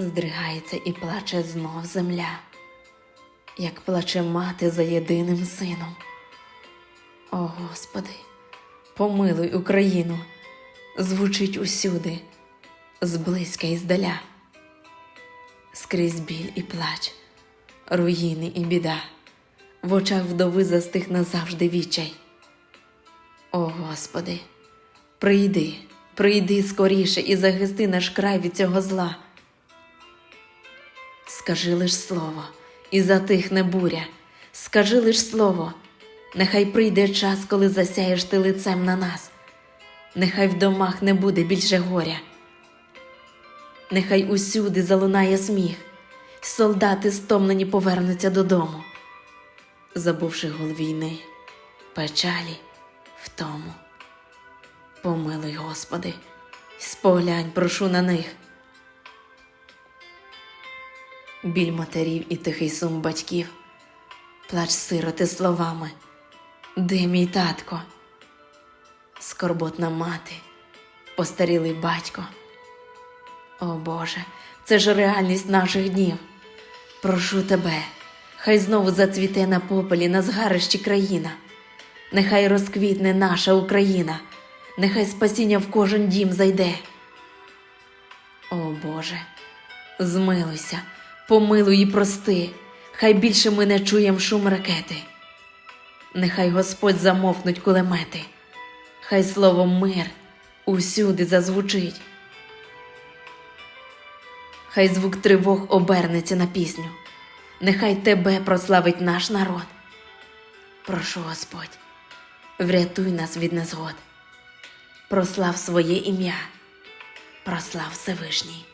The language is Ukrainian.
здригається і плаче знов земля, як плаче мати за єдиним сином. О Господи, помилуй Україну, звучить усюди, зблизька і здаля, скрізь біль і плач, руїни і біда, в очах вдови застиг назавжди вічай. О Господи, прийди, прийди скоріше і захисти наш край від цього зла. Скажи лиш слово, і затихне буря. Скажи лиш слово, нехай прийде час, коли засяєш ти лицем на нас. Нехай в домах не буде більше горя. Нехай усюди залунає сміх, солдати стомлені повернуться додому, забувши гол війни, печалі, втому. Помилуй, Господи, споглянь, прошу на них. Біль матерів і тихий сум батьків, плач сироти словами, де мій татко, скорботна мати, постарілий батько. О Боже, це ж реальність наших днів. Прошу тебе, хай знову зацвіте на попелі на згарищі країна, нехай розквітне наша Україна, нехай спасіння в кожен дім зайде. О Боже, змилуйся, помилуй і прости, хай більше ми не чуєм шум ракети. Нехай Господь замовкнуть кулемети, хай слово мир усюди зазвучить. Хай звук тривог обернеться на пісню, нехай тебе прославить наш народ. Прошу Господь, врятуй нас від незгод, прослав своє ім'я, прослав Всевишній.